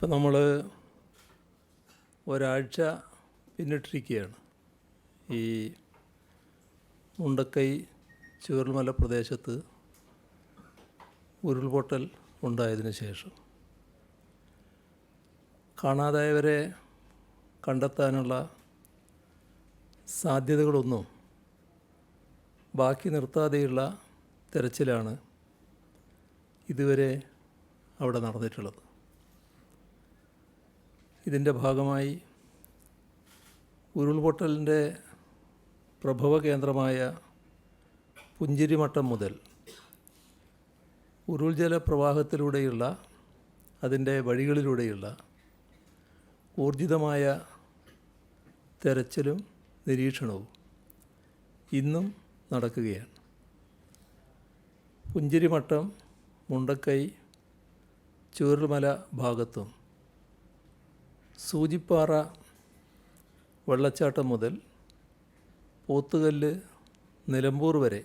ഇപ്പം നമ്മൾ ഒരാഴ്ച പിന്നിട്ടിരിക്കുകയാണ്. ഈ മുണ്ടക്കൈ ചുവർമല പ്രദേശത്ത് ഉരുൾപൊട്ടൽ ഉണ്ടായതിന് ശേഷം കാണാതായവരെ കണ്ടെത്താനുള്ള സാധ്യതകളൊന്നും ബാക്കി നിർത്താതെയുള്ള തെരച്ചിലാണ് ഇതുവരെ അവിടെ നടന്നിട്ടുള്ളത്. ഇതിന്റെ ഭാഗമായി ഉരുൾപൊട്ടലിന്റെ പ്രഭവ കേന്ദ്രമായ പുഞ്ചിരിമട്ടം മുതൽ ഉരുൾജല പ്രവാഹത്തിലൂടെയുള്ള അതിന്റെ വഴികളിലൂടെയുള്ള ഊർജിതമായ തെരച്ചിലും നിരീക്ഷണവും ഇന്നും നടക്കുകയാണ്. പുഞ്ചിരിമട്ടം മുണ്ടക്കൈ ചൂരൽമല ഭാഗത്തും സൂചിപ്പാറ വെള്ളച്ചാട്ടം മുതൽ പോത്തുകല്ല് നിലമ്പൂർ വരെ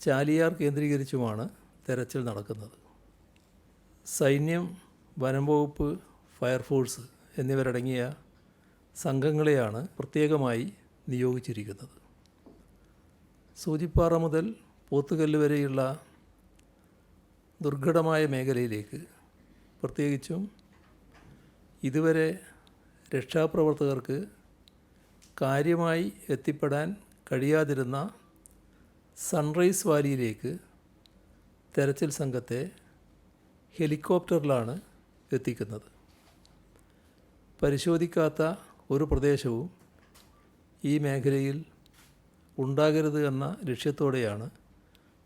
ചാലിയാർ കേന്ദ്രീകരിച്ചുമാണ് തെരച്ചിൽ നടക്കുന്നത്. സൈന്യം വനം വകുപ്പ് ഫയർഫോഴ്സ് എന്നിവരടങ്ങിയ സംഘങ്ങളെയാണ് പ്രത്യേകമായി നിയോഗിച്ചിരിക്കുന്നത്. സൂചിപ്പാറ മുതൽ പോത്തുകല്ല് വരെയുള്ള ദുർഘടമായ മേഖലയിലേക്ക് പ്രത്യേകിച്ചും ഇതുവരെ രക്ഷാപ്രവർത്തകർക്ക് കാര്യമായി എത്തിപ്പെടാൻ കഴിയാതിരുന്ന സൺറൈസ് വാലിയിലേക്ക് തെരച്ചിൽ സംഘത്തെ ഹെലികോപ്റ്ററിലാണ് എത്തിക്കുന്നത്. പരിശോധിക്കാത്ത ഒരു പ്രദേശവും ഈ മേഖലയിൽ ഉണ്ടാകരുത് എന്ന ലക്ഷ്യത്തോടെയാണ്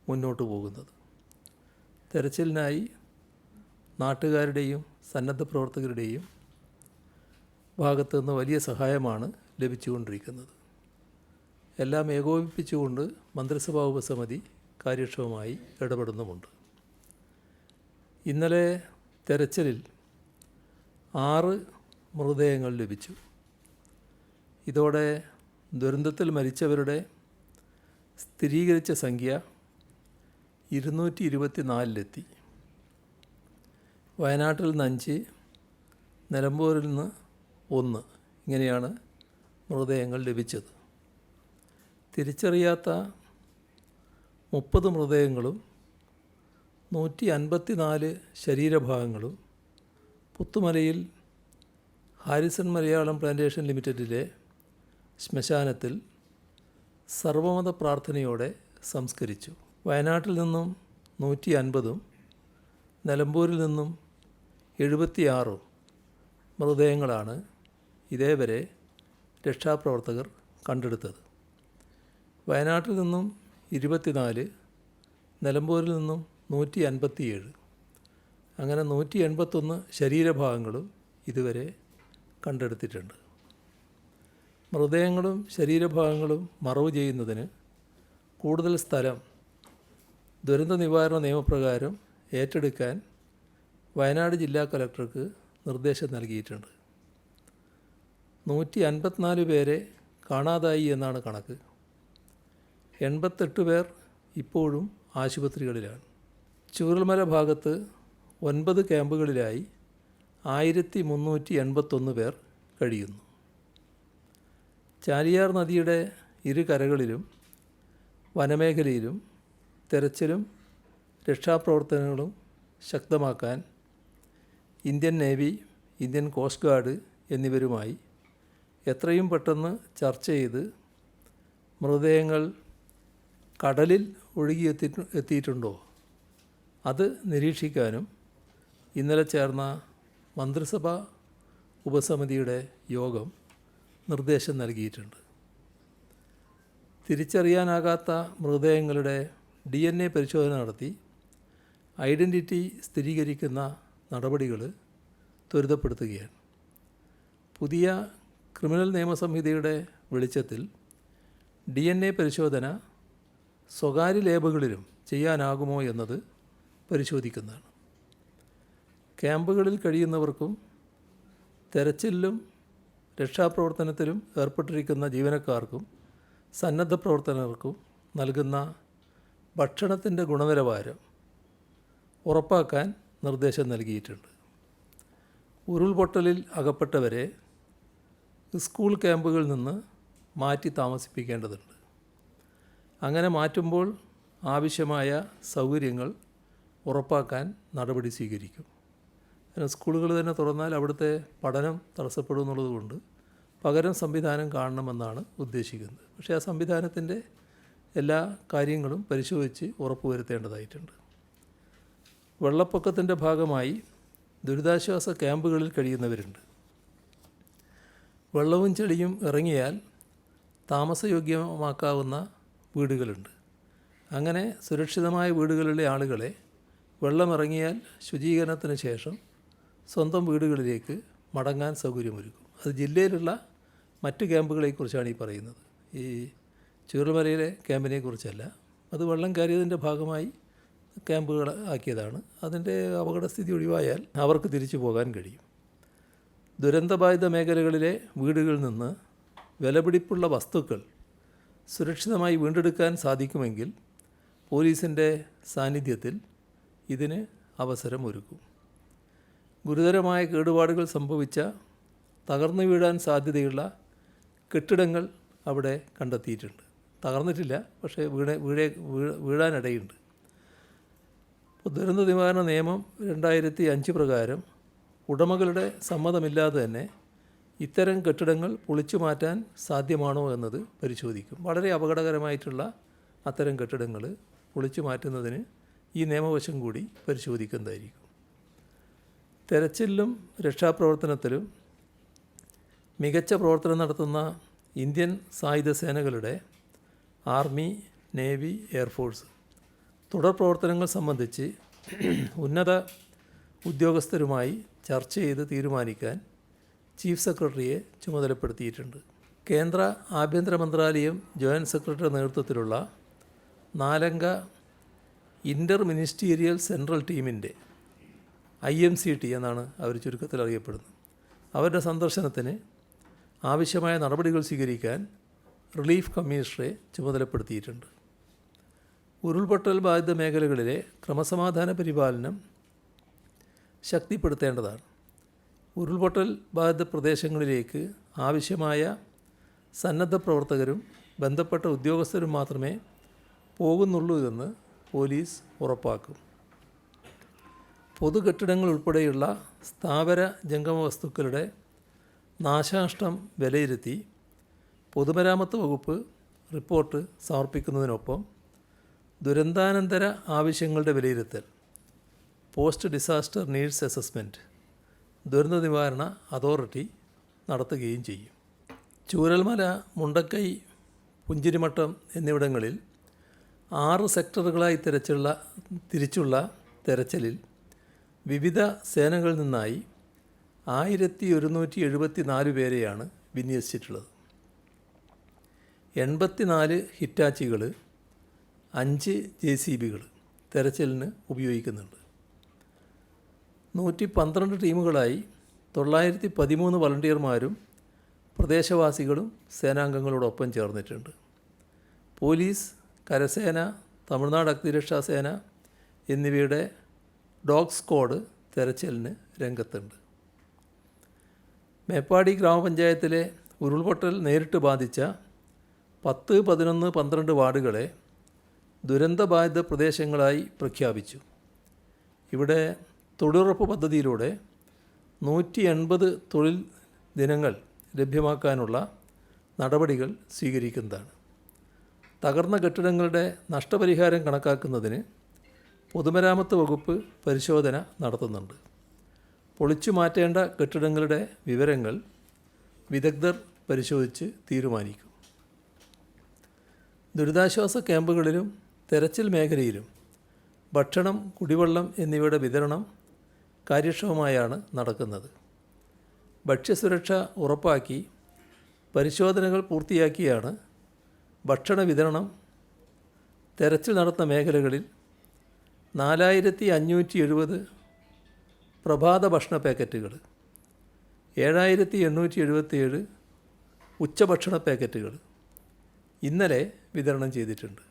മുന്നോട്ട് പോകുന്നത്. തെരച്ചിലിനായി നാട്ടുകാരുടെയും സന്നദ്ധ പ്രവർത്തകരുടെയും ഭാഗത്തു നിന്ന് വലിയ സഹായമാണ് ലഭിച്ചുകൊണ്ടിരിക്കുന്നത്. എല്ലാം ഏകോപിപ്പിച്ചുകൊണ്ട് മന്ത്രിസഭാ ഉപസമിതി കാര്യക്ഷമമായി ഇടപെടുന്നുമുണ്ട്. ഇന്നലെ തെരച്ചിലിൽ ആറ് മൃതദേഹങ്ങൾ ലഭിച്ചു. ഇതോടെ ദുരന്തത്തിൽ മരിച്ചവരുടെ സ്ഥിരീകരിച്ച സംഖ്യ ഇരുന്നൂറ്റി ഇരുപത്തി നാലിലെത്തി വയനാട്ടിൽ നിന്ന് അഞ്ച് നിലമ്പൂരിൽ നിന്ന് ഒന്ന്. ഇങ്ങനെയാണ് മൃതദേഹങ്ങൾ ലഭിച്ചത്. തിരിച്ചറിയാത്ത മുപ്പത് മൃതദേഹങ്ങളും നൂറ്റി അൻപത്തി നാല് ശരീരഭാഗങ്ങളും പുത്തുമലയിൽ ഹാരിസൺ മലയാളം പ്ലാന്റേഷൻ ലിമിറ്റഡിലെ ശ്മശാനത്തിൽ സർവമത പ്രാർത്ഥനയോടെ സംസ്കരിച്ചു. വയനാട്ടിൽ നിന്നും നൂറ്റി അൻപതും നിലമ്പൂരിൽ നിന്നും എഴുപത്തിയാറും മൃതദേഹങ്ങളാണ് ഇതേവരെ രക്ഷാപ്രവർത്തകർ കണ്ടെടുത്തത്. വയനാട്ടിൽ നിന്നും ഇരുപത്തിനാല് നിലമ്പൂരിൽ നിന്നും നൂറ്റി അൻപത്തിയേഴ് അങ്ങനെ നൂറ്റി എൺപത്തൊന്ന് ശരീരഭാഗങ്ങളും ഇതുവരെ കണ്ടെടുത്തിട്ടുണ്ട്. മൃതദേഹങ്ങളും ശരീരഭാഗങ്ങളും മറവ് ചെയ്യുന്നതിന് കൂടുതൽ സ്ഥലം ദുരന്ത നിവാരണ നിയമപ്രകാരം ഏറ്റെടുക്കാൻ വയനാട് ജില്ലാ കലക്ടർക്ക് നിർദ്ദേശം നൽകിയിട്ടുണ്ട്. നൂറ്റി അൻപത്തിനാല് പേരെ കാണാതായി എന്നാണ് കണക്ക്. എൺപത്തെട്ട് പേർ ഇപ്പോഴും ആശുപത്രികളിലാണ്. ചൂരൽമല ഭാഗത്ത് ഒൻപത് ക്യാമ്പുകളിലായി ആയിരത്തി മുന്നൂറ്റി എൺപത്തൊന്ന് പേർ കഴിയുന്നു. ചാലിയാർ നദിയുടെ ഇരു കരകളിലും വനമേഖലയിലും തെരച്ചിലും രക്ഷാപ്രവർത്തനങ്ങളും ശക്തമാക്കാൻ Indian navy Indian coast guard എന്നിവരുമായി എത്രയും പെട്ടെന്ന് ചർച്ച ചെയ്ത് മൃതദേഹങ്ങൾ കടലിൽ ഒഴുകി എത്തി എത്തിയിട്ടുണ്ടോ? അത് നിരീക്ഷിക്കാനും ഇന്നലെ ചേർന്ന മന്ത്രിസഭാ ഉപസമിതിയുടെ യോഗം നിർദ്ദേശം നൽകിയിട്ടുണ്ട്. തിരിച്ചറിയാനാകാത്ത മൃതദേഹങ്ങളുടെ ഡി എൻ എ പരിശോധന നടത്തി ഐഡന്റിറ്റി സ്ഥിരീകരിക്കുന്ന നടപടികൾ ത്വരിതപ്പെടുത്തുകയാണ്. പുതിയ ക്രിമിനൽ നിയമസംഹിതയുടെ വെളിച്ചത്തിൽ ഡി എൻ എ പരിശോധന സ്വകാര്യ ലേബുകളിലും ചെയ്യാനാകുമോ എന്നത് പരിശോധിക്കുന്നതാണ്. ക്യാമ്പുകളിൽ കഴിയുന്നവർക്കും തെരച്ചിലിലും രക്ഷാപ്രവർത്തനത്തിലും ഏർപ്പെട്ടിരിക്കുന്ന ജീവനക്കാർക്കും സന്നദ്ധ പ്രവർത്തകർക്കും നൽകുന്ന ഭക്ഷണത്തിന്റെ ഗുണനിലവാരം ഉറപ്പാക്കാൻ നിർദ്ദേശം നൽകിയിട്ടുണ്ട്. ഉരുൾപൊട്ടലിൽ അകപ്പെട്ടവരെ സ്കൂൾ ക്യാമ്പുകളിൽ നിന്ന് മാറ്റി താമസിപ്പിക്കേണ്ടതുണ്ട്. അങ്ങനെ മാറ്റുമ്പോൾ ആവശ്യമായ സൗകര്യങ്ങൾ ഉറപ്പാക്കാൻ നടപടി സ്വീകരിക്കും. അങ്ങനെ സ്കൂളുകൾ തന്നെ തുറന്നാൽ അവിടുത്തെ പഠനം തടസ്സപ്പെടും എന്നുള്ളതുകൊണ്ട് പകരം സംവിധാനം കാണണമെന്നാണ് ഉദ്ദേശിക്കുന്നത്. പക്ഷേ ആ സംവിധാനത്തിന്റെ എല്ലാ കാര്യങ്ങളും പരിശോധിച്ച് ഉറപ്പുവരുത്തേണ്ടതായിട്ടുണ്ട്. വെള്ളപ്പൊക്കത്തിന്റെ ഭാഗമായി ദുരിതാശ്വാസ ക്യാമ്പുകളിൽ കഴിയുന്നവരുണ്ട്. വെള്ളവും ചെളിയും ഇറങ്ങിയാൽ താമസയോഗ്യമാക്കാവുന്ന വീടുകളുണ്ട്. അങ്ങനെ സുരക്ഷിതമായ വീടുകളിലെ ആളുകളെ വെള്ളമിറങ്ങിയാൽ ശുചീകരണത്തിന് ശേഷം സ്വന്തം വീടുകളിലേക്ക് മടങ്ങാൻ സൗകര്യമൊരുക്കും. അത് ജില്ലയിലുള്ള മറ്റ് ക്യാമ്പുകളെക്കുറിച്ചാണ് ഈ പറയുന്നത്. ഈ ചുരുമലയിലെ ക്യാമ്പിനെ കുറിച്ചല്ല അത് വെള്ളം കയറിയതിന്റെ ഭാഗമായി ക്യാമ്പുകൾ ആക്കിയതാണ്. അതിന്റെ അപകടസ്ഥിതി ഒഴിവായാൽ അവർക്ക് തിരിച്ചു പോകാൻ കഴിയും. ദുരന്തബാധിത മേഖലകളിലെ വീടുകളിൽ നിന്ന് വിലപിടിപ്പുള്ള വസ്തുക്കൾ സുരക്ഷിതമായി വീണ്ടെടുക്കാൻ സാധിക്കുമെങ്കിൽ പോലീസിന്റെ സാന്നിധ്യത്തിൽ ഇതിന് അവസരമൊരുക്കും. ഗുരുതരമായ കേടുപാടുകൾ സംഭവിച്ച തകർന്നു വീഴാൻ സാധ്യതയുള്ള കെട്ടിടങ്ങൾ അവിടെ കണ്ടെത്തിയിട്ടുണ്ട്. തകർന്നിട്ടില്ല പക്ഷേ വീണ വീഴേ വീഴ- വീഴാനിടയുണ്ട്. ദുരന്ത നിവാരണ നിയമം രണ്ടായിരത്തി അഞ്ച് പ്രകാരം ഉടമകളുടെ സമ്മതമില്ലാതെ തന്നെ ഇത്തരം കെട്ടിടങ്ങൾ പൊളിച്ചു മാറ്റാൻ സാധ്യമാണോ എന്നത് പരിശോധിക്കും. വളരെ അപകടകരമായിട്ടുള്ള അത്തരം കെട്ടിടങ്ങൾ പൊളിച്ചു മാറ്റുന്നതിന് ഈ നിയമവശം കൂടി പരിശോധിക്കുന്നതായിരിക്കും. തെരച്ചിലിലും രക്ഷാപ്രവർത്തനത്തിലും മികച്ച പ്രവർത്തനം നടത്തുന്ന ഇന്ത്യൻ സായുധ സേനകളുടെ ആർമി നേവി എയർഫോഴ്സ് തുടർ പ്രവർത്തനങ്ങൾ സംബന്ധിച്ച് ഉന്നത ഉദ്യോഗസ്ഥരുമായി ചർച്ച ചെയ്ത് തീരുമാനിക്കാൻ ചീഫ് സെക്രട്ടറിയെ ചുമതലപ്പെടുത്തിയിട്ടുണ്ട്. കേന്ദ്ര ആഭ്യന്തര മന്ത്രാലയം ജോയിന്റ് സെക്രട്ടറി നേതൃത്വത്തിലുള്ള നാലംഗ ഇന്റർ മിനിസ്റ്റീരിയൽ സെൻട്രൽ ടീമിന്റെ ഐ എം സി ടി എന്നാണ് അവർ ചുരുക്കത്തിൽ അറിയപ്പെടുന്നത്. അവരുടെ സന്ദർശനത്തിന് ആവശ്യമായ നടപടികൾ സ്വീകരിക്കാൻ റിലീഫ് കമ്മീഷണറെ ചുമതലപ്പെടുത്തിയിട്ടുണ്ട്. ഉരുൾപൊട്ടൽ ബാധിത മേഖലകളിലെ ക്രമസമാധാന പരിപാലനം ശക്തിപ്പെടുത്തേണ്ടതാണ്. ഉരുൾപൊട്ടൽ ബാധിത പ്രദേശങ്ങളിലേക്ക് ആവശ്യമായ സന്നദ്ധ പ്രവർത്തകരും ബന്ധപ്പെട്ട ഉദ്യോഗസ്ഥരും മാത്രമേ പോകുന്നുള്ളൂ എന്ന് പോലീസ് ഉറപ്പാക്കും. പൊതുകെട്ടിടങ്ങൾ ഉൾപ്പെടെയുള്ള സ്ഥാപര ജംഗമ വസ്തുക്കളുടെ നാശനഷ്ടം വിലയിരുത്തി പൊതുമരാമത്ത് വകുപ്പ് റിപ്പോർട്ട് സമർപ്പിക്കുന്നതിനൊപ്പം ദുരന്താനന്തര ആവശ്യങ്ങളുടെ വിലയിരുത്തൽ പോസ്റ്റ് ഡിസാസ്റ്റർ നീഡ്സ് അസസ്മെന്റ് ദുരന്ത നിവാരണ അതോറിറ്റി നടത്തുകയും ചെയ്യും. ചൂരൽമല മുണ്ടക്കൈ പുഞ്ചിരിമട്ടം എന്നിവിടങ്ങളിൽ ആറ് സെക്ടറുകളായി തിരച്ചുള്ള തിരിച്ചുള്ള തെരച്ചിലിൽ വിവിധ സേനകളിൽ നിന്നായി ആയിരത്തി ഒരുന്നൂറ്റി എഴുപത്തി നാല് പേരെയാണ് വിന്യസിച്ചിട്ടുള്ളത്. എൺപത്തിനാല് ഹിറ്റാച്ചികൾ അഞ്ച് ജെ സി ബികൾ തെരച്ചിലിന് ഉപയോഗിക്കുന്നുണ്ട്. നൂറ്റി പന്ത്രണ്ട് ടീമുകളായി തൊള്ളായിരത്തി പതിമൂന്ന് വളണ്ടിയർമാരും പ്രദേശവാസികളും സേനാംഗങ്ങളോടൊപ്പം ചേർന്നിട്ടുണ്ട്. പോലീസ് കരസേന തമിഴ്നാട് അഗ്നിരക്ഷാ സേന എന്നിവയുടെ ഡോഗ് സ്ക്വാഡ് തെരച്ചിലിന് രംഗത്തുണ്ട്. മേപ്പാടി ഗ്രാമപഞ്ചായത്തിലെ ഉരുൾപൊട്ടൽ നേരിട്ട് ബാധിച്ച പത്ത് പതിനൊന്ന് പന്ത്രണ്ട് വാർഡുകളെ ദുരന്തബാധിത പ്രദേശങ്ങളായി പ്രഖ്യാപിച്ചു. ഇവിടെ തൊഴിലുറപ്പ് പദ്ധതിയിലൂടെ നൂറ്റി എൺപത് തൊഴിൽ ദിനങ്ങൾ ലഭ്യമാക്കാനുള്ള നടപടികൾ സ്വീകരിക്കുന്നതാണ്. തകർന്ന കെട്ടിടങ്ങളുടെ നഷ്ടപരിഹാരം കണക്കാക്കുന്നതിന് പൊതുമരാമത്ത് വകുപ്പ് പരിശോധന നടത്തുന്നുണ്ട്. പൊളിച്ചു മാറ്റേണ്ട കെട്ടിടങ്ങളുടെ വിവരങ്ങൾ വിദഗ്ധർ പരിശോധിച്ച് തീരുമാനിക്കും. ദുരിതാശ്വാസ ക്യാമ്പുകളിലും തെരച്ചിൽ മേഖലയിലും ഭക്ഷണം കുടിവെള്ളം എന്നിവയുടെ വിതരണം കാര്യക്ഷമമായാണ് നടക്കുന്നത്. ഭക്ഷ്യസുരക്ഷ ഉറപ്പാക്കി പരിശോധനകൾ പൂർത്തിയാക്കിയാണ് ഭക്ഷണ വിതരണം തെരച്ചിൽ നടത്തുന്ന മേഖലകളിൽ നാലായിരത്തി അഞ്ഞൂറ്റി എഴുപത് പ്രഭാത ഭക്ഷണ പാക്കറ്റുകൾ ഏഴായിരത്തി എണ്ണൂറ്റി എഴുപത്തിയേഴ് ഉച്ചഭക്ഷണ പാക്കറ്റുകൾ ഇന്നലെ വിതരണം ചെയ്തിട്ടുണ്ട്.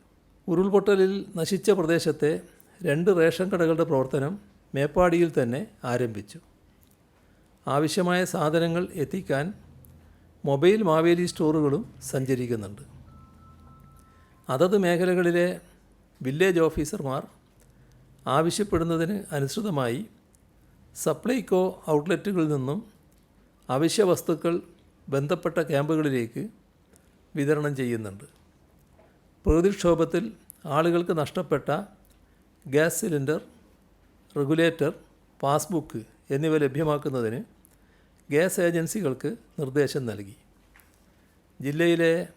ഉരുൾപൊട്ടലിൽ നശിച്ച പ്രദേശത്തെ രണ്ട് റേഷൻ കടകളുടെ പ്രവർത്തനം മേപ്പാടിയിൽ തന്നെ ആരംഭിച്ചു. ആവശ്യമായ സാധനങ്ങൾ എത്തിക്കാൻ മൊബൈൽ മാവേലി സ്റ്റോറുകളും സഞ്ചരിക്കുന്നുണ്ട്. അതത് മേഖലകളിലെ വില്ലേജ് ഓഫീസർമാർ ആവശ്യപ്പെടുന്നതിന് അനുസൃതമായി സപ്ലൈകോ ഔട്ട്ലെറ്റുകളിൽ നിന്നും അവശ്യ വസ്തുക്കൾ ബന്ധപ്പെട്ട ക്യാമ്പുകളിലേക്ക് വിതരണം ചെയ്യുന്നുണ്ട്. പ്രകൃതിക്ഷോഭത്തിൽ ആളുകൾക്ക് നഷ്ടപ്പെട്ട ഗ്യാസ് സിലിണ്ടർ റെഗുലേറ്റർ പാസ്ബുക്ക് എന്നിവ ലഭ്യമാക്കുന്നതിന് ഗ്യാസ് ഏജൻസികൾക്ക് നിർദ്ദേശം നൽകി. ജില്ലയിലെ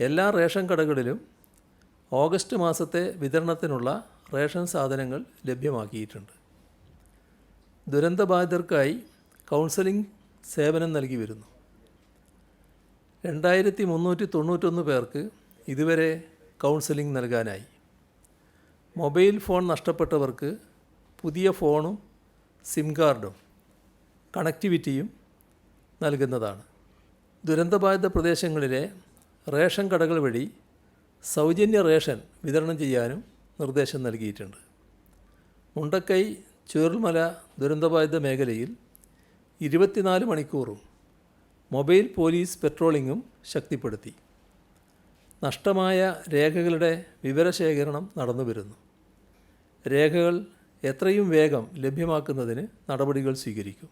എല്ലാ റേഷൻ കടകളിലും ഓഗസ്റ്റ് മാസത്തെ വിതരണത്തിനുള്ള റേഷൻ സാധനങ്ങൾ ലഭ്യമാക്കിയിട്ടുണ്ട്. ദുരന്തബാധിതർക്കായി കൗൺസലിംഗ് സേവനം നൽകി വരുന്നു. രണ്ടായിരത്തി മുന്നൂറ്റി തൊണ്ണൂറ്റൊന്ന് പേർക്ക് ഇതുവരെ കൗൺസലിംഗ് നൽകാനായി. മൊബൈൽ ഫോൺ നഷ്ടപ്പെട്ടവർക്ക് പുതിയ ഫോണും സിം കാർഡും കണക്ടിവിറ്റിയും നൽകുന്നതാണ്. ദുരന്തബാധിത പ്രദേശങ്ങളിലെ റേഷൻ കടകൾ വഴി സൗജന്യ റേഷൻ വിതരണം ചെയ്യാനും നിർദ്ദേശം നൽകിയിട്ടുണ്ട്. മുണ്ടക്കൈ ചുരുൾമല ദുരന്തബാധിത മേഖലയിൽ ഇരുപത്തിനാല് മണിക്കൂറും മൊബൈൽ പോലീസ് പെട്രോളിങ്ങും ശക്തിപ്പെടുത്തി. നഷ്ടമായ രേഖകളുടെ വിവരശേഖരണം നടന്നുവരുന്നു. രേഖകൾ എത്രയും വേഗം ലഭ്യമാക്കുന്നതിന് നടപടികൾ സ്വീകരിക്കും.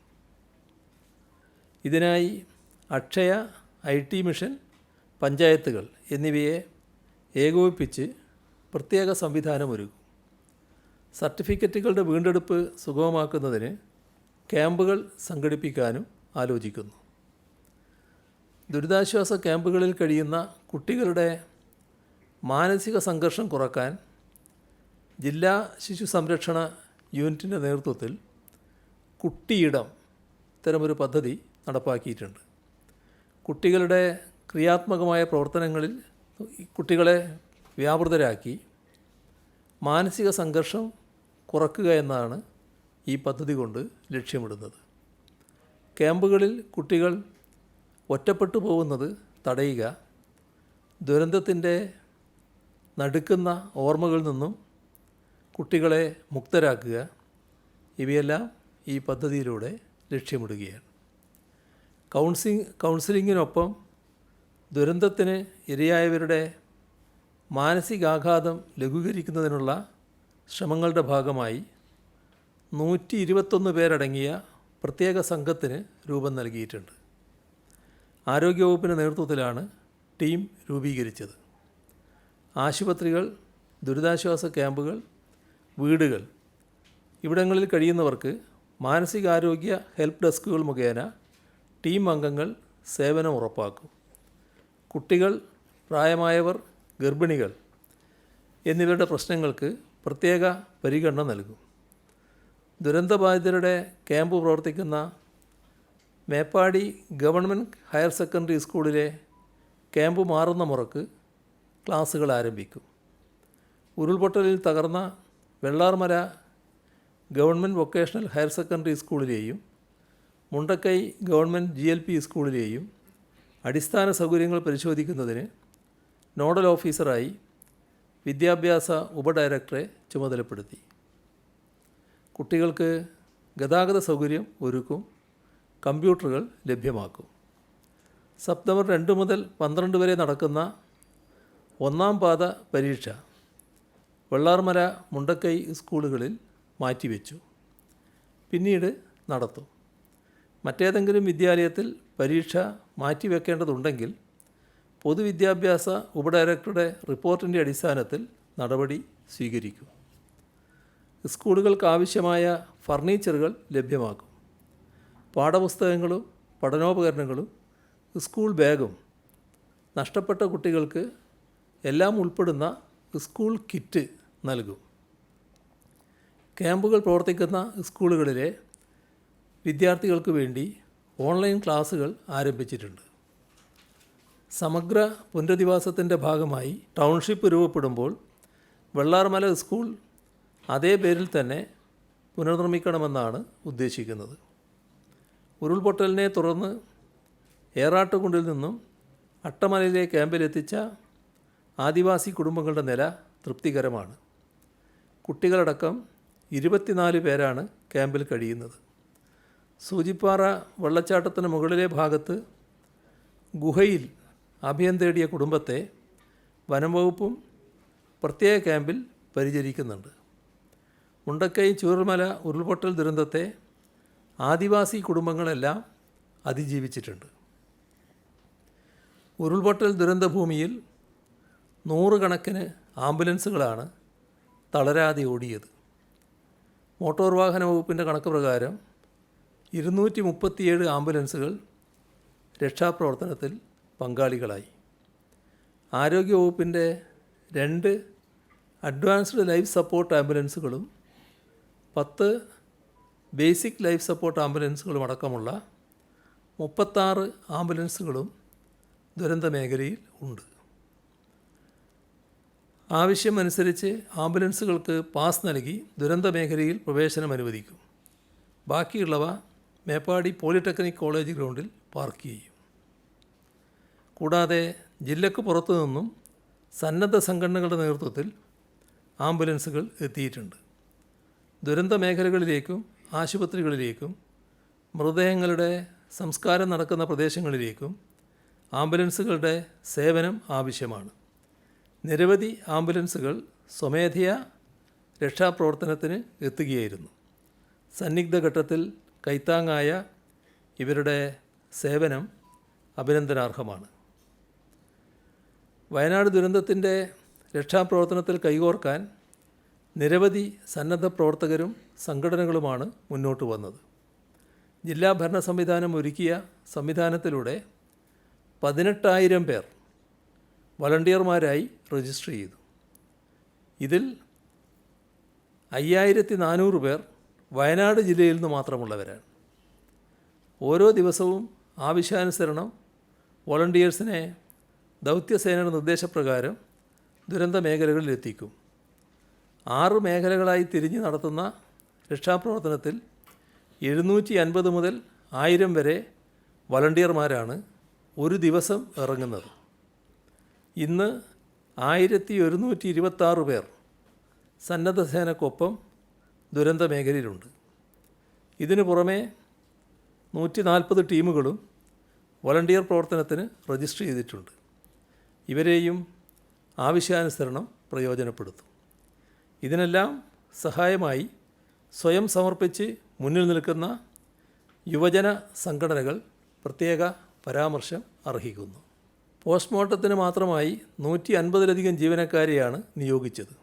ഇതിനായി അക്ഷയ ഐ ടി മിഷൻ പഞ്ചായത്തുകൾ എന്നിവയെ ഏകോപിപ്പിച്ച് പ്രത്യേക സംവിധാനമൊരുക്കും. സർട്ടിഫിക്കറ്റുകളുടെ വീണ്ടെടുപ്പ് സുഗമമാക്കുന്നതിന് ക്യാമ്പുകൾ സംഘടിപ്പിക്കാനും ആലോചിക്കുന്നു. ദുരിതാശ്വാസ ക്യാമ്പുകളിൽ കഴിയുന്ന കുട്ടികളുടെ മാനസിക സംഘർഷം കുറയ്ക്കാൻ ജില്ലാ ശിശു സംരക്ഷണ യൂണിറ്റിന്റെ നേതൃത്വത്തിൽ കുട്ടിയിടം ഇത്തരമൊരു പദ്ധതി നടപ്പാക്കിയിട്ടുണ്ട്. കുട്ടികളുടെ ക്രിയാത്മകമായ പ്രവർത്തനങ്ങളിൽ കുട്ടികളെ വ്യാപൃതരാക്കി മാനസിക സംഘർഷം കുറക്കുക എന്നാണ് ഈ പദ്ധതി കൊണ്ട് ലക്ഷ്യമിടുന്നത്. ക്യാമ്പുകളിൽ കുട്ടികൾ ഒറ്റപ്പെട്ടു പോകുന്നത് തടയുക ദുരന്തത്തിന്റെ നടുക്കുന്ന ഓർമ്മകളിൽ നിന്നും കുട്ടികളെ മുക്തരാക്കുക. ഇവയെല്ലാം ഈ പദ്ധതിയിലൂടെ ലക്ഷ്യമിടുകയാണ്. കൗൺസിലിംഗ് കൗൺസിലിങ്ങിനൊപ്പം ദുരന്തത്തിന് ഇരയായവരുടെ മാനസികാഘാതം ലഘൂകരിക്കുന്നതിനുള്ള ശ്രമങ്ങളുടെ ഭാഗമായി നൂറ്റി ഇരുപത്തൊന്ന് പേരടങ്ങിയ പ്രത്യേക സംഘത്തിന് രൂപം നൽകിയിട്ടുണ്ട്. ആരോഗ്യവകുപ്പിന്റെ നേതൃത്വത്തിലാണ് ടീം രൂപീകരിച്ചത്. ആശുപത്രികൾ ദുരിതാശ്വാസ ക്യാമ്പുകൾ വീടുകൾ. ഇവിടങ്ങളിൽ കഴിയുന്നവർക്ക് മാനസികാരോഗ്യ ഹെൽപ്പ് ഡെസ്കുകൾ മുഖേന ടീം അംഗങ്ങൾ സേവനം ഉറപ്പാക്കും. കുട്ടികൾ പ്രായമായവർ ഗർഭിണികൾ എന്നിവരുടെ പ്രശ്നങ്ങൾക്ക് പ്രത്യേക പരിഗണന നൽകും. ദുരന്തബാധിതരുടെ ക്യാമ്പ് പ്രവർത്തിക്കുന്ന മേപ്പാടി ഗവൺമെന്റ് ഹയർ സെക്കൻഡറി സ്കൂളിലെ ക്യാമ്പ് മാറുന്ന മുറക്ക് ക്ലാസ്സുകൾ ആരംഭിക്കും. ഉരുൾപൊട്ടലിൽ തകർന്ന Vellarmala government vocational higher secondary സ്കൂളിലെയും Mundakkai government G L P സ്കൂളിലെയും അടിസ്ഥാന സൗകര്യങ്ങൾ പരിശോധിക്കുന്നതിന് നോഡൽ ഓഫീസറായി വിദ്യാഭ്യാസ ഉപഡയറക്ടറെ ചുമതലപ്പെടുത്തി. കുട്ടികൾക്ക് ഗതാഗത സൗകര്യം ഒരുക്കും കമ്പ്യൂട്ടറുകൾ ലഭ്യമാക്കും. സെപ്റ്റംബർ രണ്ട് മുതൽ പന്ത്രണ്ട് വരെ നടക്കുന്ന ഒന്നാം പാത പരീക്ഷ വെള്ളാർമല മുണ്ടക്കൈ സ്കൂളുകളിൽ മാറ്റിവെച്ചു. പിന്നീട് നടത്തും. മറ്റേതെങ്കിലും വിദ്യാലയത്തിൽ പരീക്ഷ മാറ്റിവെക്കേണ്ടതുണ്ടെങ്കിൽ പൊതുവിദ്യാഭ്യാസ ഉപഡയറക്ടറുടെ റിപ്പോർട്ടിന്റെ അടിസ്ഥാനത്തിൽ നടപടി സ്വീകരിക്കും. സ്കൂളുകൾക്ക് ആവശ്യമായ ഫർണിച്ചറുകൾ ലഭ്യമാക്കും. പാഠപുസ്തകങ്ങളും പഠനോപകരണങ്ങളും സ്കൂൾ ബാഗും നഷ്ടപ്പെട്ട കുട്ടികൾക്ക് എല്ലാം ഉൾപ്പെടുന്ന സ്കൂൾ കിറ്റ് നൽകും. ക്യാമ്പുകൾ പ്രവർത്തിക്കുന്ന സ്കൂളുകളിലെ വിദ്യാർത്ഥികൾക്ക് വേണ്ടി ഓൺലൈൻ ക്ലാസുകൾ ആരംഭിച്ചിട്ടുണ്ട്. സമഗ്ര പുനരധിവാസത്തിന്റെ ഭാഗമായി ടൗൺഷിപ്പ് രൂപപ്പെടുമ്പോൾ വെള്ളാർമല സ്കൂൾ അതേ പേരിൽ തന്നെ പുനർനിർമ്മിക്കണമെന്നാണ് ഉദ്ദേശിക്കുന്നത്. ഉരുൾപൊട്ടലിനെ തുടർന്ന് ഏറാട്ടുകുണ്ടിൽ നിന്നും അട്ടമലയിലെ ക്യാമ്പിലെത്തിച്ച ആദിവാസി കുടുംബങ്ങളുടെ നില തൃപ്തികരമാണ്. കുട്ടികളടക്കം ഇരുപത്തിനാല് പേരാണ് ക്യാമ്പിൽ കഴിയുന്നത്. സൂചിപ്പാറ വെള്ളച്ചാട്ടത്തിന് മുകളിലെ ഭാഗത്ത് ഗുഹയിൽ അഭയം തേടിയ കുടുംബത്തെ വനം വകുപ്പും പ്രത്യേക ക്യാമ്പിൽ പരിചരിക്കുന്നുണ്ട്. മുണ്ടക്കൈ ചൂരൽമല ഉരുൾപൊട്ടൽ ദുരന്തത്തെ ആദിവാസി കുടുംബങ്ങളെല്ലാം അതിജീവിച്ചിട്ടുണ്ട്. ഉരുൾപൊട്ടൽ ദുരന്തഭൂമിയിൽ നൂറുകണക്കിന് ആംബുലൻസുകളാണ് തളരാതെ ഓടിയത്. മോട്ടോർ വാഹന വകുപ്പിന്റെ കണക്ക് പ്രകാരം ഇരുന്നൂറ്റി മുപ്പത്തിയേഴ് ആംബുലൻസുകൾ രക്ഷാപ്രവർത്തനത്തിൽ പങ്കാളികളായി. ആരോഗ്യവകുപ്പിന്റെ രണ്ട് അഡ്വാൻസ്ഡ് ലൈഫ് സപ്പോർട്ട് ആംബുലൻസുകളും പത്ത് ബേസിക് ലൈഫ് സപ്പോർട്ട് ആംബുലൻസുകളും അടക്കമുള്ള മുപ്പത്താറ് ആംബുലൻസുകളും ദുരന്ത മേഖലയിൽ ഉണ്ട്. ആവശ്യമനുസരിച്ച് ആംബുലൻസുകൾക്ക് പാസ് നൽകി ദുരന്ത മേഖലയിൽ പ്രവേശനം അനുവദിക്കും. ബാക്കിയുള്ളവ മേപ്പാടി പോളിടെക്നിക് കോളേജ് ഗ്രൗണ്ടിൽ പാർക്ക് ചെയ്യും. കൂടാതെ ജില്ലക്ക് പുറത്തു നിന്നും സന്നദ്ധ സംഘടനകളുടെ നേതൃത്വത്തിൽ ആംബുലൻസുകൾ എത്തിയിട്ടുണ്ട്. ദുരന്ത മേഖലകളിലേക്കും ആശുപത്രികളിലേക്കും മൃതദേഹങ്ങളുടെ സംസ്കാരം നടക്കുന്ന പ്രദേശങ്ങളിലേക്കും ആംബുലൻസുകളുടെ സേവനം ആവശ്യമാണ്. നിരവധി ആംബുലൻസുകൾ സ്വമേധയാ രക്ഷാപ്രവർത്തനത്തിന് എത്തുകയായിരുന്നു. സന്നിഗ്ധ ഘട്ടത്തിൽ കൈത്താങ്ങായ ഇവരുടെ സേവനം അഭിനന്ദനാർഹമാണ്. വയനാട് ദുരന്തത്തിന്റെ രക്ഷാപ്രവർത്തനത്തിൽ കൈകോർക്കാൻ നിരവധി സന്നദ്ധ പ്രവർത്തകരും സംഘടനകളുമാണ് മുന്നോട്ട് വന്നത്. ജില്ലാ ഭരണ സംവിധാനം ഒരുക്കിയ സംവിധാനത്തിലൂടെ പതിനെട്ടായിരം പേർ വളണ്ടിയർമാരായി രജിസ്റ്റർ ചെയ്തു. ഇതിൽ അയ്യായിരത്തി നാനൂറ് പേർ വയനാട് ജില്ലയിൽ നിന്ന് മാത്രമുള്ളവരാണ്. ഓരോ ദിവസവും ആവശ്യാനുസരണം വോളണ്ടിയേഴ്സിനെ ദൗത്യസേനയുടെ നിർദ്ദേശപ്രകാരം ദുരന്ത മേഖലകളിൽ എത്തിക്കും. ആറ് മേഖലകളായി തിരിഞ്ഞ് നടത്തുന്ന രക്ഷാപ്രവർത്തനത്തിൽ എഴുന്നൂറ്റി അൻപത് മുതൽ ആയിരം വരെ വളണ്ടിയർമാരാണ് ഒരു ദിവസം ഇറങ്ങുന്നത്. ഇന്ന് ആയിരത്തി ഒരുന്നൂറ്റി ഇരുപത്താറ് പേർ സന്നദ്ധ സേനക്കൊപ്പം ദുരന്ത മേഖലയിലുണ്ട് ഇതിനു പുറമെ നൂറ്റി നാൽപ്പത് ടീമുകളും വളണ്ടിയർ പ്രവർത്തനത്തിന് രജിസ്റ്റർ ചെയ്തിട്ടുണ്ട്. ഇവരെയും ആവശ്യാനുസരണം പ്രയോജനപ്പെടുത്തും. ഇതിനെല്ലാം സഹായമായി സ്വയം സമർപ്പിച്ച് മുന്നിൽ നിൽക്കുന്ന യുവജന സംഘടനകൾ പ്രത്യേക പരാമർശം അർഹിക്കുന്നു. പോസ്റ്റ്മോർട്ടത്തിന് മാത്രമായി നൂറ്റി അൻപതിലധികം ജീവനക്കാരെയാണ് നിയോഗിച്ചത്.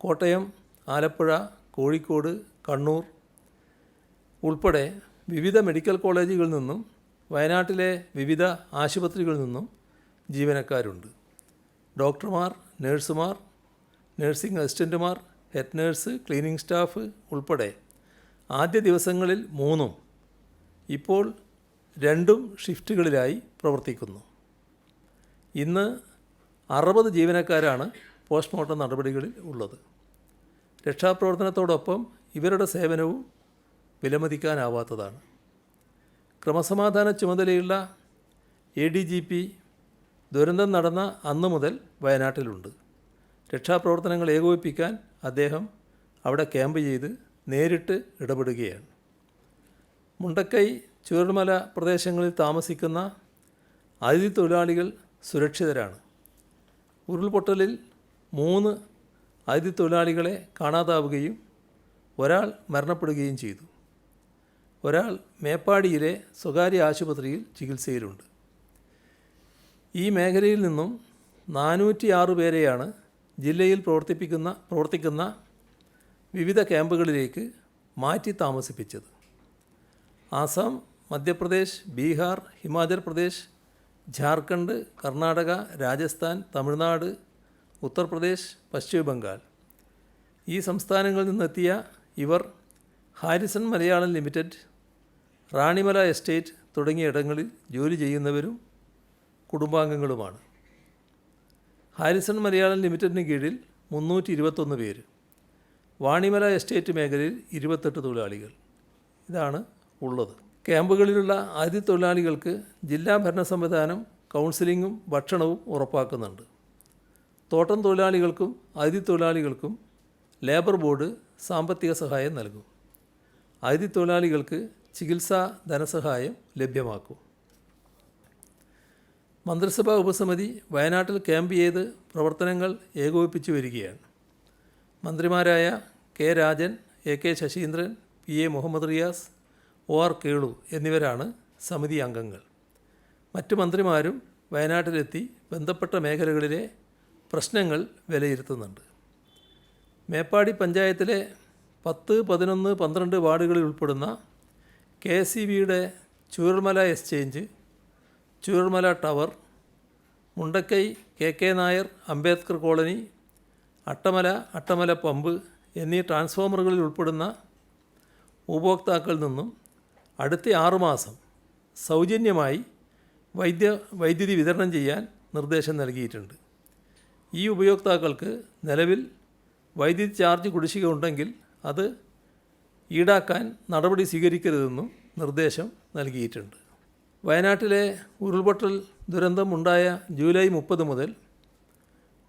കോട്ടയം ആലപ്പുഴ കോഴിക്കോട് കണ്ണൂർ ഉൾപ്പെടെ വിവിധ മെഡിക്കൽ കോളേജുകളിൽ നിന്നും വയനാട്ടിലെ വിവിധ ആശുപത്രികളിൽ നിന്നും ജീവനക്കാരുണ്ട്. ഡോക്ടർമാർ നഴ്സുമാർ നഴ്സിംഗ് അസിസ്റ്റന്റുമാർ ഹെഡ് നേഴ്സ് ക്ലീനിങ് സ്റ്റാഫ് ഉൾപ്പെടെ ആദ്യ ദിവസങ്ങളിൽ മൂന്നും ഇപ്പോൾ രണ്ടും ഷിഫ്റ്റുകളിലായി പ്രവർത്തിക്കുന്നു. ഇന്ന് അറുപത് ജീവനക്കാരാണ് പോസ്റ്റ്മോർട്ടം നടപടികളിൽ ഉള്ളത്. രക്ഷാപ്രവർത്തനത്തോടൊപ്പം ഇവരുടെ സേവനവും വിലമതിക്കാനാവാത്തതാണ്. ക്രമസമാധാന ചുമതലയുള്ള എ ഡി ജി പി ദുരന്തം നടന്ന അന്ന് മുതൽ വയനാട്ടിലുണ്ട്. രക്ഷാപ്രവർത്തനങ്ങൾ ഏകോപിപ്പിക്കാൻ അദ്ദേഹം അവിടെ ക്യാമ്പ് ചെയ്ത് നേരിട്ട് ഇടപെടുകയാണ്. മുണ്ടക്കൈ ചുവർമല പ്രദേശങ്ങളിൽ താമസിക്കുന്ന അതിഥി തൊഴിലാളികൾ സുരക്ഷിതരാണ്. ഉരുൾപൊട്ടലിൽ മൂന്ന് അതിഥി തൊഴിലാളികളെ കാണാതാവുകയും ഒരാൾ മരണപ്പെടുകയും ചെയ്തു. ഒരാൾ മേപ്പാടിയിലെ സ്വകാര്യ ആശുപത്രിയിൽ ചികിത്സയിലുണ്ട്. ഈ മേഖലയിൽ നിന്നും നാനൂറ്റി ആറ് പേരെയാണ് ജില്ലയിൽ പ്രവർത്തിപ്പിക്കുന്ന പ്രവർത്തിക്കുന്ന വിവിധ ക്യാമ്പുകളിലേക്ക് മാറ്റി താമസിപ്പിച്ചത്. ആസാം മധ്യപ്രദേശ് ബീഹാർ ഹിമാചൽ പ്രദേശ് ജാർഖണ്ഡ് കർണാടക രാജസ്ഥാൻ തമിഴ്നാട് ഉത്തർപ്രദേശ് പശ്ചിമ ബംഗാൾ. ഈ സംസ്ഥാനങ്ങളിൽ നിന്നെത്തിയ ഇവർ Harrison Malayalam limited Ranimala estate തുടങ്ങിയ ഇടങ്ങളിൽ ജോലി ചെയ്യുന്നവരും കുടുംബാംഗങ്ങളുമാണ്. ഹാരിസൺ മലയാളം ലിമിറ്റഡിന് കീഴിൽ മുന്നൂറ്റി ഇരുപത്തൊന്ന് പേര്. വാണിമല എസ്റ്റേറ്റ് മേഖലയിൽ ഇരുപത്തെട്ട് തൊഴിലാളികൾ. ഇതാണ് ഉള്ളത്. ക്യാമ്പുകളിലുള്ള അതിഥി ജില്ലാ ഭരണ സംവിധാനം കൗൺസിലിങ്ങും ഭക്ഷണവും ഉറപ്പാക്കുന്നുണ്ട്. തോട്ടം തൊഴിലാളികൾക്കും അതിഥി തൊഴിലാളികൾക്കും ലേബർ ബോർഡ് സാമ്പത്തിക സഹായം നൽകും. അതിഥി തൊഴിലാളികൾക്ക് ചികിത്സാ ധനസഹായം ലഭ്യമാക്കും. മന്ത്രിസഭാ ഉപസമിതി വയനാട്ടിൽ ക്യാമ്പ് ചെയ്ത് പ്രവർത്തനങ്ങൾ ഏകോപിപ്പിച്ചു വരികയാണ്. മന്ത്രിമാരായ K Rajan A K Saseendran P A Muhammad Riyas O R Kelu എന്നിവരാണ് സമിതി അംഗങ്ങൾ. മറ്റു മന്ത്രിമാരും വയനാട്ടിലെത്തി ബന്ധപ്പെട്ട മേഖലകളിലെ പ്രശ്നങ്ങൾ വിലയിരുത്തുന്നുണ്ട്. മേപ്പാടി പഞ്ചായത്തിലെ പത്ത് പതിനൊന്ന് പന്ത്രണ്ട് വാർഡുകളിൽ ഉൾപ്പെടുന്ന കെ എസ് സി ബിയുടെ Chooralmala exchange Chooralmala tower Mundakkai K K Nair Ambedkar colony Attamala Attamala pump എന്നീ ട്രാൻസ്ഫോമറുകളിൽ ഉൾപ്പെടുന്ന ഉപഭോക്താക്കളിൽ നിന്നും അടുത്ത ആറുമാസം സൗജന്യമായി വൈദ്യ വൈദ്യുതി വിതരണം ചെയ്യാൻ നിർദ്ദേശം നൽകിയിട്ടുണ്ട്. ഈ ഉപയോക്താക്കൾക്ക് നിലവിൽ വൈദ്യുതി ചാർജ് കുടിശ്ശിക ഉണ്ടെങ്കിൽ അത് ഈടാക്കാൻ നടപടി സ്വീകരിക്കരുതെന്നും നിർദ്ദേശം നൽകിയിട്ടുണ്ട്. വയനാട്ടിലെ ഉരുൾപൊട്ടൽ ദുരന്തം ഉണ്ടായ ജൂലൈ മുപ്പത് മുതൽ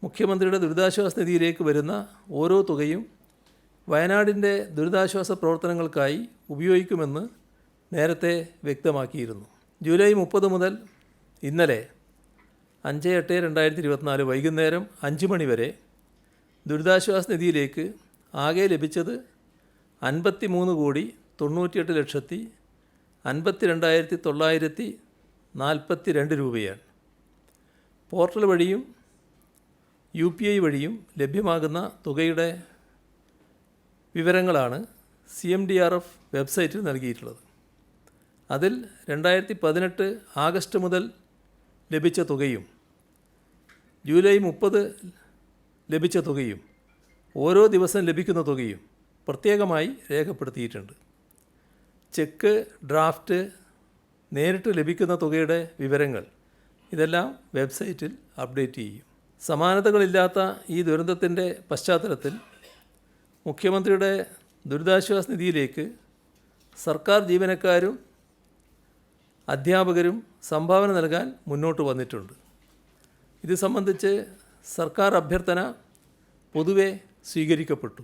മുഖ്യമന്ത്രിയുടെ ദുരിതാശ്വാസ നിധിയിലേക്ക് വരുന്ന ഓരോ തുകയും വയനാടിന്റെ ദുരിതാശ്വാസ പ്രവർത്തനങ്ങൾക്കായി ഉപയോഗിക്കുമെന്ന് നേരത്തെ വ്യക്തമാക്കിയിരുന്നു. ജൂലൈ മുപ്പത് മുതൽ ഇന്നലെ അഞ്ച് എട്ട് രണ്ടായിരത്തി ഇരുപത്തിനാല് വൈകുന്നേരം അഞ്ച് മണിവരെ ദുരിതാശ്വാസ നിധിയിലേക്ക് ആകെ ലഭിച്ചത് അൻപത്തി മൂന്ന് കോടി തൊണ്ണൂറ്റിയെട്ട് ലക്ഷത്തി അൻപത്തി രണ്ടായിരത്തി തൊള്ളായിരത്തി നാൽപ്പത്തി രണ്ട് രൂപയാണ്. പോർട്ടൽ വഴിയും യു പി ഐ വഴിയും ലഭ്യമാകുന്ന തുകയുടെ വിവരങ്ങളാണ് C M D R F വെബ്സൈറ്റിൽ നൽകിയിട്ടുള്ളത്. അതിൽ രണ്ടായിരത്തി പതിനെട്ട് ആഗസ്റ്റ് മുതൽ ലഭിച്ച തുകയും ജൂലൈ മുപ്പത് ലഭിച്ച തുകയും ഓരോ ദിവസം ലഭിക്കുന്ന തുകയും പ്രത്യേകമായി രേഖപ്പെടുത്തിയിട്ടുണ്ട്. ചെക്ക് ഡ്രാഫ്റ്റ് നേരിട്ട് ലഭിക്കുന്ന തുകയുടെ വിവരങ്ങൾ ഇതെല്ലാം വെബ്സൈറ്റിൽ അപ്ഡേറ്റ് ചെയ്യും. സമാനതകളില്ലാത്ത ഈ ദുരന്തത്തിന്റെ പശ്ചാത്തലത്തിൽ മുഖ്യമന്ത്രിയുടെ ദുരിതാശ്വാസ നിധിയിലേക്ക് സർക്കാർ ജീവനക്കാരും അധ്യാപകരും സംഭാവന നൽകാൻ മുന്നോട്ട് വന്നിട്ടുണ്ട്. ഇത് സംബന്ധിച്ച് സർക്കാർ അഭ്യർത്ഥന പൊതുവെ സ്വീകരിക്കപ്പെട്ടു.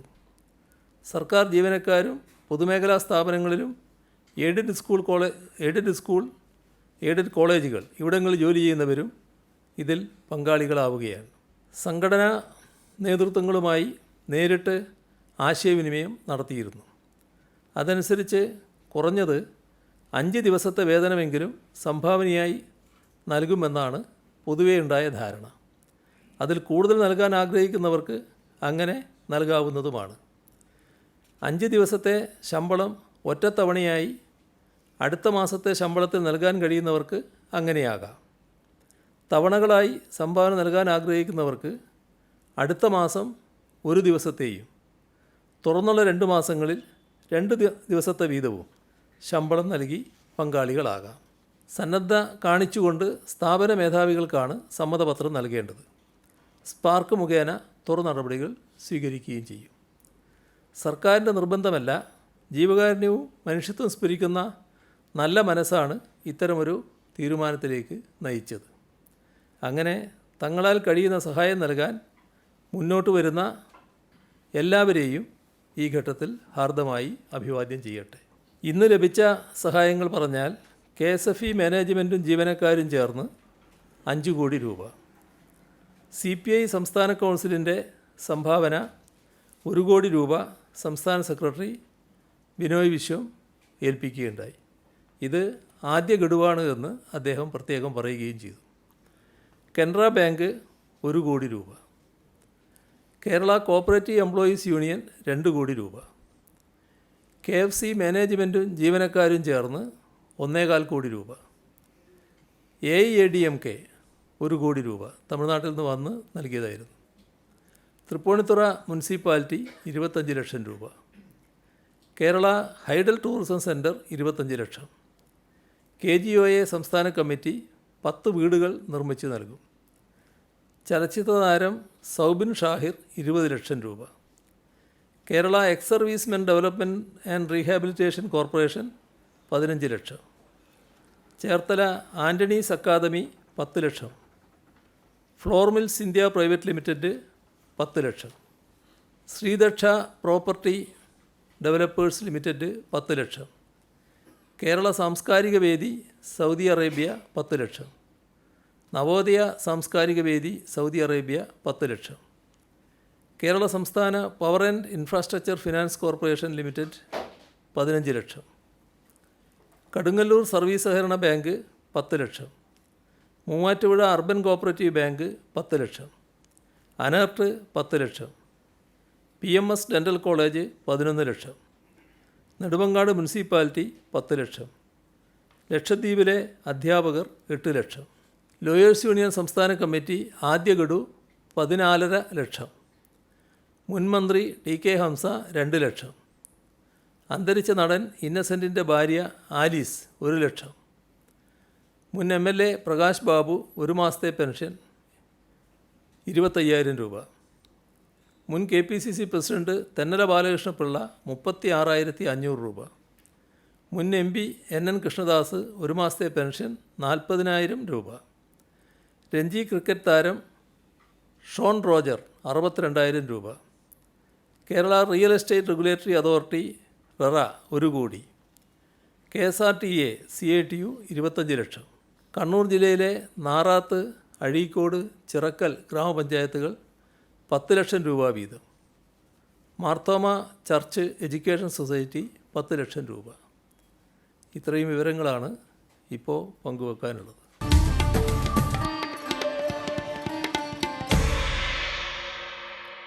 സർക്കാർ ജീവനക്കാരും പൊതുമേഖലാ സ്ഥാപനങ്ങളിലും എയ്ഡഡ് സ്കൂൾ കോളേ എയ്ഡഡ് സ്കൂൾ എയ്ഡഡ് കോളേജുകൾ ഇവിടങ്ങളിൽ ജോലി ചെയ്യുന്നവരും ഇതിൽ പങ്കാളികളാവുകയാണ്. സംഘടനാ നേതൃത്വങ്ങളുമായി നേരിട്ട് ആശയവിനിമയം നടത്തിയിരുന്നു. അതനുസരിച്ച് കുറഞ്ഞത് അഞ്ച് ദിവസത്തെ വേതനമെങ്കിലും സംഭാവനയായി നൽകുമെന്നാണ് പൊതുവേ ഉണ്ടായ ധാരണ. അതിൽ കൂടുതൽ നൽകാൻ ആഗ്രഹിക്കുന്നവർക്ക് അങ്ങനെ നൽകാവുന്നതുമാണ്. അഞ്ച് ദിവസത്തെ ശമ്പളം ഒറ്റത്തവണയായി അടുത്ത മാസത്തെ ശമ്പളത്തിൽ നൽകാൻ കഴിയുന്നവർക്ക് അങ്ങനെയാകാം. തവണകളായി സംഭാവന നൽകാൻ ആഗ്രഹിക്കുന്നവർക്ക് അടുത്ത മാസം ഒരു ദിവസത്തെയും തുറന്നുള്ള രണ്ട് മാസങ്ങളിൽ രണ്ട് ദിവസത്തെ വീതവും ശമ്പളം നൽകി പങ്കാളികളാകാം. സന്നദ്ധ കാണിച്ചുകൊണ്ട് സ്ഥാപന മേധാവികൾക്കാണ് സമ്മതപത്രം നൽകേണ്ടത്. സ്പാർക്ക് മുഖേന തുറ നടപടികൾ സ്വീകരിക്കുകയും ചെയ്യും. സർക്കാരിന്റെ നിർബന്ധമല്ല ജീവകാരുണ്യവും മനുഷ്യത്വം സ്ഫുരിക്കുന്ന നല്ല മനസ്സാണ് ഇത്തരമൊരു തീരുമാനത്തിലേക്ക് നയിച്ചത്. അങ്ങനെ തങ്ങളാൽ കഴിയുന്ന സഹായം നൽകാൻ മുന്നോട്ട് വരുന്ന എല്ലാവരെയും ഈ ഘട്ടത്തിൽ ഹാർദമായി അഭിവാദ്യം ചെയ്യട്ടെ. ഇന്ന് ലഭിച്ച സഹായങ്ങൾ പറഞ്ഞാൽ കെ എസ് എഫ് ഇ മാനേജ്മെന്റും ജീവനക്കാരും ചേർന്ന് അഞ്ച് കോടി രൂപ. സി പി ഐ സംസ്ഥാന കൗൺസിലിന്റെ സംഭാവന ഒരു കോടി രൂപ സംസ്ഥാന സെക്രട്ടറി ബിനോയ് വിശ്വം ഏൽപ്പിക്കുകയുണ്ടായി. ഇത് ആദ്യ ഗഡുവാണ് എന്ന് അദ്ദേഹം പ്രത്യേകം പറയുകയും ചെയ്തു. കനറ ബാങ്ക് ഒരു കോടി രൂപ. കേരള കോപ്പറേറ്റീവ് എംപ്ലോയീസ് യൂണിയൻ രണ്ട് കോടി രൂപ. കെ എഫ് സി മാനേജ്മെന്റും ജീവനക്കാരും ചേർന്ന് ഒന്നേകാൽ കോടി രൂപ. A A D M K ഒരു കോടി രൂപ തമിഴ്നാട്ടിൽ നിന്ന് വന്ന് നൽകിയതായിരുന്നു. തൃപ്പൂണിത്തുറ മുനിസിപ്പാലിറ്റി ഇരുപത്തഞ്ച് ലക്ഷം രൂപ. കേരള ഹൈഡൽ ടൂറിസം സെന്റർ ഇരുപത്തഞ്ച് ലക്ഷം. കെ ജി ഒ എ സംസ്ഥാന കമ്മിറ്റി പത്ത് വീടുകൾ നിർമ്മിച്ച് നൽകും. ചലച്ചിത്ര താരം സൗബിൻ ഷാഹിർ ഇരുപത് ലക്ഷം രൂപ. Kerala ex servicemen development and rehabilitation corporation പതിനഞ്ച് ലക്ഷം. ചേർത്തല ആന്റണീസ് അക്കാദമി പത്ത് ലക്ഷം. Flour mills India private limited പത്ത് ലക്ഷം. ശ്രീദക്ഷ പ്രോപ്പർട്ടി ഡെവലപ്പേഴ്സ് ലിമിറ്റഡ് പത്ത് ലക്ഷം. കേരള സാംസ്കാരിക വേദി സൗദി അറേബ്യ പത്ത് ലക്ഷം. നവോദയ സാംസ്കാരിക വേദി സൗദി അറേബ്യ പത്ത് ലക്ഷം. കേരള സംസ്ഥാന power and infrastructure finance corporation limited പതിനഞ്ച് ലക്ഷം. കടുങ്ങല്ലൂർ സർവീസ് സഹകരണ ബാങ്ക് പത്ത് ലക്ഷം. മൂവാറ്റുപുഴ അർബൻ കോപ്പറേറ്റീവ് ബാങ്ക് പത്ത് ലക്ഷം. അനർട്ട് പത്ത് ലക്ഷം. P M S dental college പതിനൊന്ന് ലക്ഷം. നെടുമങ്ങാട് മുനിസിപ്പാലിറ്റി പത്ത് ലക്ഷം. ലക്ഷദ്വീപിലെ അധ്യാപകർ എട്ട് ലക്ഷം. ലോയേഴ്സ് യൂണിയൻ സംസ്ഥാന കമ്മിറ്റി ആദ്യ ഗഡു പതിനാലര ലക്ഷം. മുൻ മന്ത്രി ടി കെ ഹംസ രണ്ട് ലക്ഷം. അന്തരിച്ച നടൻ ഇന്നസെന്റിന്റെ ഭാര്യ ആലീസ് ഒരു ലക്ഷം. മുൻ M L A Prakash Babu ഒരു മാസത്തെ പെൻഷൻ ഇരുപത്തയ്യായിരം രൂപ. മുൻ K P C C president Thennala Balakrishna Pillai മുപ്പത്തി ആറായിരത്തി അഞ്ഞൂറ് രൂപ. മുൻ M P N N Krishnadas ഒരു മാസത്തെ പെൻഷൻ നാൽപ്പതിനായിരം രൂപ. രഞ്ജി ക്രിക്കറ്റ് താരം ഷോൺ റോജർ അറുപത്തിരണ്ടായിരം രൂപ. Kerala real estate regulatory authority RERA ഒരു കോടി. K S R T A C I T U ഇരുപത്തഞ്ച് ലക്ഷം. കണ്ണൂർ ജില്ലയിലെ നാറാത്ത് അഴീക്കോട് ചിറക്കൽ ഗ്രാമപഞ്ചായത്തുകൾ പത്ത് ലക്ഷം രൂപ വീതം. മാർത്തോമ ചർച്ച് എഡ്യൂക്കേഷൻ സൊസൈറ്റി പത്ത് ലക്ഷം രൂപ. ഇത്രയും വിവരങ്ങളാണ് ഇപ്പോൾ പങ്കുവെക്കാനുള്ളത്.